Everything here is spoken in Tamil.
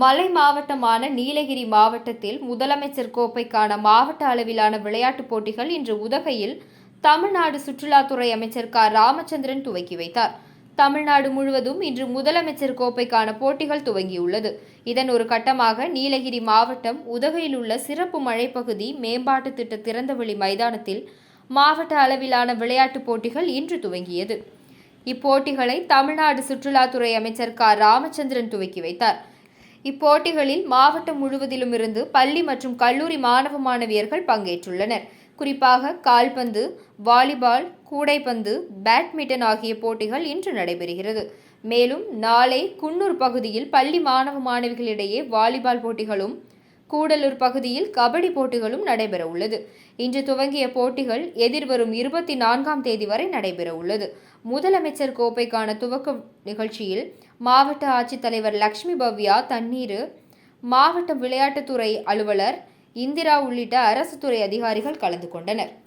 மலை மாவட்டமான நீலகிரி மாவட்டத்தில் முதலமைச்சர் கோப்பைக்கான மாவட்ட அளவிலான விளையாட்டுப் போட்டிகள் இன்று உதகையில் தமிழ்நாடு சுற்றுலாத்துறை அமைச்சர் க. ராமச்சந்திரன் துவக்கி வைத்தார். தமிழ்நாடு முழுவதும் இன்று முதலமைச்சர் கோப்பைக்கான போட்டிகள் துவங்கியுள்ளது. இதன் ஒரு கட்டமாக நீலகிரி மாவட்டம் உதகையில் உள்ள சிறப்பு மழைப்பகுதி மேம்பாட்டு திட்ட திறந்தவெளி மைதானத்தில் மாவட்ட அளவிலான விளையாட்டுப் போட்டிகள் இன்று துவங்கியது. இப்போட்டிகளை தமிழ்நாடு சுற்றுலாத்துறை அமைச்சர் க. ராமச்சந்திரன் துவக்கி வைத்தார். இப்போட்டிகளில் மாவட்டம் முழுவதிலும் இருந்து பள்ளி மற்றும் கல்லூரி மாணவ மாணவியர்கள் பங்கேற்றுள்ளனர். குறிப்பாக கால்பந்து வாலிபால் கூடைப்பந்து பேட்மிண்டன் ஆகிய போட்டிகள் இன்று நடைபெறுகிறது. மேலும் நாளை குன்னூர் பகுதியில் பள்ளி மாணவ மாணவிகளிடையே வாலிபால் போட்டிகளும் கூடலூர் பகுதியில் கபடி போட்டிகளும் நடைபெற உள்ளது இன்று துவங்கிய போட்டிகள் எதிர்வரும் இருபத்தி நான்காம் தேதி வரை நடைபெற உள்ளது முதலமைச்சர் கோப்பைக்கான துவக்க நிகழ்ச்சியில் மாவட்ட ஆட்சித்தலைவர் லக்ஷ்மி பவ்யா தண்ணீர் மாவட்ட விளையாட்டுத்துறை அலுவலர் இந்திரா உள்ளிட்ட அரசு துறை அதிகாரிகள் கலந்து கொண்டனர்.